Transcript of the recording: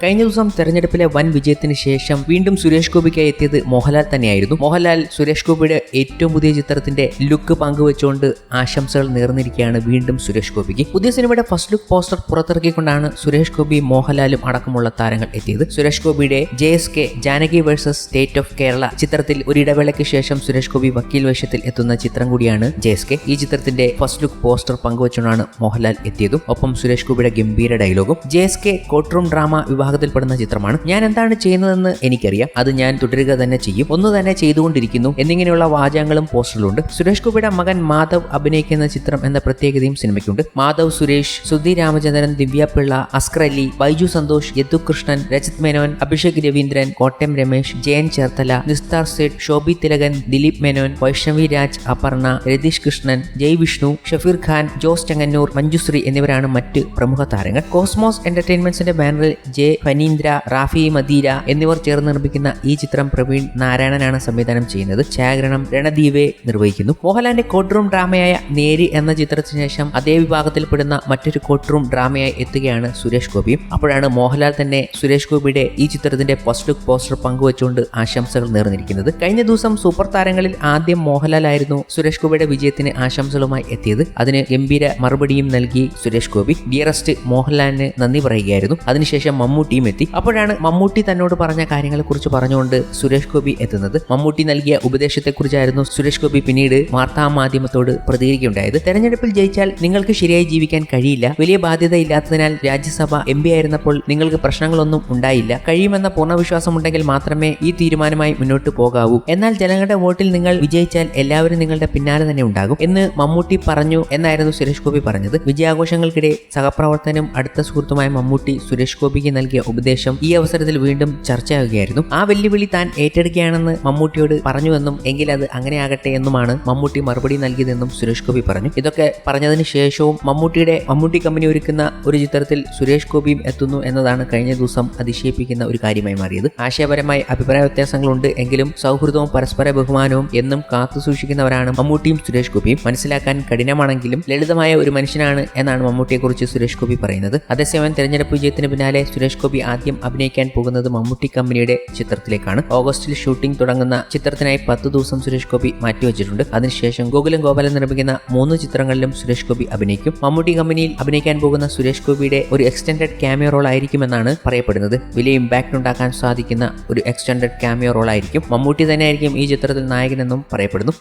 കഴിഞ്ഞ ദിവസം തെരഞ്ഞെടുപ്പിലെ വൻ വിജയത്തിന് ശേഷം വീണ്ടും സുരേഷ് ഗോപിക്കായി എത്തിയത് മോഹൻലാൽ തന്നെയായിരുന്നു. മോഹൻലാൽ സുരേഷ് ഗോപിയുടെ ഏറ്റവും പുതിയ ചിത്രത്തിന്റെ ലുക്ക് പങ്കുവെച്ചുകൊണ്ട് ആശംസകൾ നേർന്നിരിക്കുകയാണ് വീണ്ടും സുരേഷ് ഗോപിക്ക്. പുതിയ സിനിമയുടെ ഫസ്റ്റ് ലുക്ക് പോസ്റ്റർ പുറത്തിറക്കിക്കൊണ്ടാണ് സുരേഷ് ഗോപി മോഹൻലാലും അടക്കമുള്ള താരങ്ങൾ എത്തിയത്. സുരേഷ് ഗോപിയുടെ J S K Janaki versus state of Kerala ചിത്രത്തിൽ ഒരു ഇടവേളയ്ക്ക് ശേഷം സുരേഷ് ഗോപി വക്കീൽ വേഷത്തിൽ എത്തുന്ന ചിത്രം കൂടിയാണ് ജെ എസ് കെ. ഈ ചിത്രത്തിന്റെ ഫസ്റ്റ് ലുക്ക് പോസ്റ്റർ പങ്കുവച്ചുകൊണ്ടാണ് മോഹൻലാൽ എത്തിയതും. ഒപ്പം സുരേഷ് ഗോപിയുടെ ഗംഭീര ഡയലോഗും. J S K court drama വിഭാഗത്തിൽപ്പെടുന്ന ചിത്രമാണ്. ഞാൻ എന്താണ് ചെയ്യുന്നതെന്ന് എനിക്കറിയാം. അത് ഞാൻ തുടരുക തന്നെ ചെയ്യും. ഒന്ന് തന്നെ ചെയ്തുകൊണ്ടിരിക്കുന്നു. എന്നിങ്ങനെയുള്ള വാചകങ്ങളും പോസ്റ്ററിലുണ്ട് സുരേഷ് ഗോപിയുടെ മകൻ മാധവ് അഭിനയിക്കുന്ന ചിത്രം എന്ന പ്രത്യേകതയും സിനിമയ്ക്കുണ്ട്. മാധവ് സുരേഷ് സുധി രാമചന്ദ്രൻ ദിവ്യ പിള്ള അസ്കർ അലി ബൈജു സന്തോഷ് യദു കൃഷ്ണൻ രജത് മേനോൻ അഭിഷേക് രവീന്ദ്രൻ കോട്ടയം രമേശ് ജയൻ ചേർത്തല നിസ്താർ സേഠ് ശോഭി തിലകൻ ദിലീപ് മേനോൻ വൈഷ്ണവി രാജ് അപർണ രതീഷ് കൃഷ്ണൻ ജയ് വിഷ്ണു ഷഫീർ ഖാൻ ജോസ് ചെങ്ങന്നൂർ മഞ്ജുശ്രീ എന്നിവരാണ് മറ്റ് പ്രമുഖ താരങ്ങൾ. കോസ്മോസ് എന്റർടൈൻമെന്റ്സിന്റെ ബാനറിൽ ജെ ഫനീന്ദ്ര റാഫി മദീര എന്നിവർ ചേർന്ന് നിർമ്മിക്കുന്ന ഈ ചിത്രം പ്രവീൺ നാരായണനാണ് സംവിധാനം ചെയ്യുന്നത്. ഛായാഗ്രഹണം രണദീപെ നിർവഹിക്കുന്നു. മോഹൻലാലിന്റെ കോട്ട് റൂം ഡ്രാമയായ നേരി എന്ന ചിത്രത്തിന് ശേഷം അതേ വിഭാഗത്തിൽപ്പെടുന്ന മറ്റൊരു കോട്ട് റൂം ഡ്രാമയായി എത്തുകയാണ് സുരേഷ് ഗോപി. അപ്പോഴാണ് മോഹൻലാൽ തന്നെ സുരേഷ് ഗോപിയുടെ ഈ ചിത്രത്തിന്റെ ഫസ്റ്റ് ലുക്ക് പോസ്റ്റർ പങ്കുവച്ചുകൊണ്ട് ആശംസകൾ നേർന്നിരിക്കുന്നത്. കഴിഞ്ഞ ദിവസം സൂപ്പർ താരങ്ങളിൽ ആദ്യം മോഹൻലാൽ ആയിരുന്നു സുരേഷ് ഗോപിയുടെ വിജയത്തിന് ആശംസകളുമായി എത്തിയത്. അതിന് ഗംഭീര മറുപടിയും നൽകി സുരേഷ് ഗോപി. ഡിയറസ്റ്റ് മോഹൻലാലിന് നന്ദി പറയുകയായിരുന്നു. അതിനുശേഷം മമ്മൂട്ടിയും എത്തി. അപ്പോഴാണ് മമ്മൂട്ടി തന്നോട് പറഞ്ഞ കാര്യങ്ങളെക്കുറിച്ച് പറഞ്ഞുകൊണ്ട് സുരേഷ് ഗോപി എത്തുന്നത്. മമ്മൂട്ടി നൽകിയ ഉപദേശത്തെക്കുറിച്ചായിരുന്നു സുരേഷ് ഗോപി പിന്നീട് വാർത്താ മാധ്യമത്തോട് പ്രതികരിക്കുകയുണ്ടായത്. തെരഞ്ഞെടുപ്പിൽ ജയിച്ചാൽ നിങ്ങൾക്ക് ശരിയായി ജീവിക്കാൻ കഴിയില്ല. വലിയ ബാധ്യത ഇല്ലാത്തതിനാൽ രാജ്യസഭ എം പി ആയിരുന്നപ്പോൾ നിങ്ങൾക്ക് പ്രശ്നങ്ങളൊന്നും ഉണ്ടായില്ല. കഴിയുമെന്ന പൂർണ വിശ്വാസമുണ്ടെങ്കിൽ മാത്രമേ ഈ തീരുമാനമായി മുന്നോട്ട് പോകാവൂ. എന്നാൽ ജനങ്ങളുടെ വോട്ടിൽ നിങ്ങൾ വിജയിച്ചാൽ എല്ലാവരും നിങ്ങളുടെ പിന്നാലെ തന്നെ ഉണ്ടാകും എന്ന് മമ്മൂട്ടി പറഞ്ഞു എന്നായിരുന്നു സുരേഷ് ഗോപി പറഞ്ഞത്. വിജയാഘോഷങ്ങൾക്കിടെ സഹപ്രവർത്തനം അടുത്ത സുഹൃത്തുമായ മമ്മൂട്ടി സുരേഷ് ഗോപിക്ക് നൽകിയ ഉപദേശം ഈ അവസരത്തിൽ വീണ്ടും ചർച്ചയാകുകയായിരുന്നു ആ വെല്ലുവിളി താൻ ഏറ്റെടുക്കുകയാണെന്ന് മമ്മൂട്ടിയോട് പറഞ്ഞുവെന്നും എങ്കിൽ അത് അങ്ങനെ ആകട്ടെ എന്നുമാണ് മമ്മൂട്ടി മറുപടി നൽകിയതെന്നും സുരേഷ് ഗോപി പറഞ്ഞു. ഇതൊക്കെ പറഞ്ഞതിന് ശേഷവും മമ്മൂട്ടിയുടെ മമ്മൂട്ടി കമ്പനി ഒരുക്കുന്ന ഒരു ചിത്രത്തിൽ സുരേഷ് ഗോപിയും എത്തുന്നു എന്നതാണ് കഴിഞ്ഞ ദിവസം അതിശയിപ്പിക്കുന്ന ഒരു കാര്യമായി മാറിയത്. ആശയപരമായി അഭിപ്രായ വ്യത്യാസങ്ങളുണ്ട് എങ്കിലും സൗഹൃദവും പരസ്പര ബഹുമാനവും എന്നും കാത്തു സൂക്ഷിക്കുന്നവരാണ് മമ്മൂട്ടിയും സുരേഷ് ഗോപിയും. മനസ്സിലാക്കാൻ കഠിനമാണെങ്കിലും ലളിതമായ ഒരു മനുഷ്യനാണ് എന്നാണ് മമ്മൂട്ടിയെക്കുറിച്ച് സുരേഷ് ഗോപി പറയുന്നത്. അതേസമയം തെരഞ്ഞെടുപ്പ് വിജയത്തിന് പിന്നാലെ സുരേഷ് ഗോപി ആദ്യം അഭിനയിക്കാൻ പോകുന്നത് മമ്മൂട്ടി കമ്പനിയുടെ ചിത്രത്തിലേക്കാണ്. ഓഗസ്റ്റിൽ ഷൂട്ടിംഗ് തുടങ്ങുന്ന ചിത്രത്തിനായി പത്ത് ദിവസം സുരേഷ് ഗോപി മാറ്റിവെച്ചിട്ടുണ്ട്. അതിനുശേഷം ഗോകുലം ഗോപാലൻ നിർമ്മിക്കുന്ന മൂന്ന് ചിത്രങ്ങളിലും സുരേഷ് ഗോപി അഭിനയിക്കും. മമ്മൂട്ടി കമ്പനിയിൽ അഭിനയിക്കാൻ പോകുന്ന സുരേഷ് ഗോപിയുടെ ഒരു എക്സ്റ്റൻഡഡ് ക്യാമിയോ റോൾ ആയിരിക്കുമെന്നാണ് പറയപ്പെടുന്നത്. വലിയ ഇമ്പാക്ട് ഉണ്ടാക്കാൻ സാധിക്കുന്ന ഒരു എക്സ്റ്റൻഡഡ് ക്യാമിയോ റോൾ ആയിരിക്കും. മമ്മൂട്ടി തന്നെയായിരിക്കും ഈ ചിത്രത്തിൽ നായകനെന്നും പറയപ്പെടുന്നു.